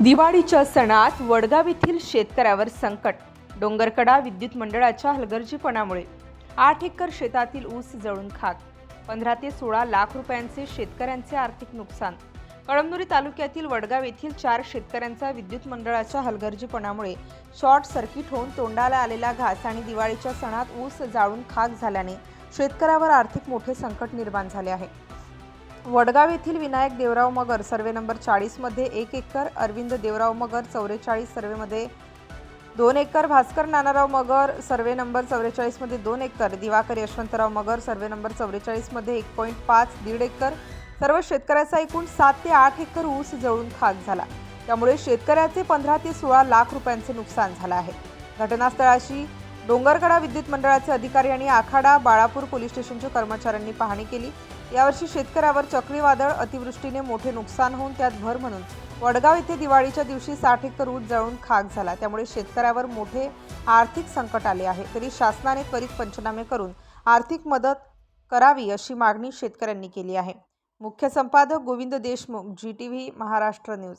दिवाळीच्या सणात वडगाव येथील शेतकऱ्यावर संकट. डोंगरकडा विद्युत मंडळाच्या हलगर्जीपणामुळे आठ एकर शेतातील ऊस जळून खाक. पंधरा ते सोळा लाख रुपयांचे शेतकऱ्यांचे आर्थिक नुकसान. कळमनुरी तालुक्यातील वडगाव येथील चार शेतकऱ्यांचा विद्युत मंडळाच्या हलगर्जीपणामुळे शॉर्ट सर्किट होऊन तोंडाला आलेला घास आणि दिवाळीच्या सणात ऊस जाळून खाक झाल्याने शेतकऱ्यावर आर्थिक मोठे संकट निर्माण झाले आहे. वडगाव येथील विनायक देवराव मगर सर्वे नंबर चाळीसमध्ये एक एकर अरविंद देवराव मगर चौवेचाळीस सर्वेमध्ये दोन acre Bhaskar Nanarao Magar survey number चौवेचाळीसमध्ये दोन acre Diwakar Yashwantrao Magar survey number चौवेचाळीसमध्ये एक पॉईंट पाच दीड एकर. सर्व शेतकऱ्याचा एकूण सात ते आठ एकर ऊस जळून खाक झाला. त्यामुळे शेतकऱ्याचे पंधरा ते सोळा लाख रुपयांचे नुकसान झालं आहे. घटनास्थळाशी डोंगरकडा विद्युत मंडळाचे अधिकारी आणि आखाडा बाळापूर पोलीस स्टेशनच्या कर्मचाऱ्यांनी पाहणी केली. यावर्षी शेतकऱ्यावर चक्रीवादळ अतिवृष्टीने मोठे नुकसान होऊन त्यात भर म्हणून वडगाव येथे दिवाळीच्या दिवशी साठ एकर ऊस जळून खाक झाला. त्यामुळे शेतकऱ्यावर मोठे आर्थिक संकट आले आहे. तरी शासनाने त्वरित पंचनामे करून आर्थिक मदत करावी अशी मागणी शेतकऱ्यांनी केली आहे. मुख्य संपादक Govind Deshmukh G T V Maharashtra news.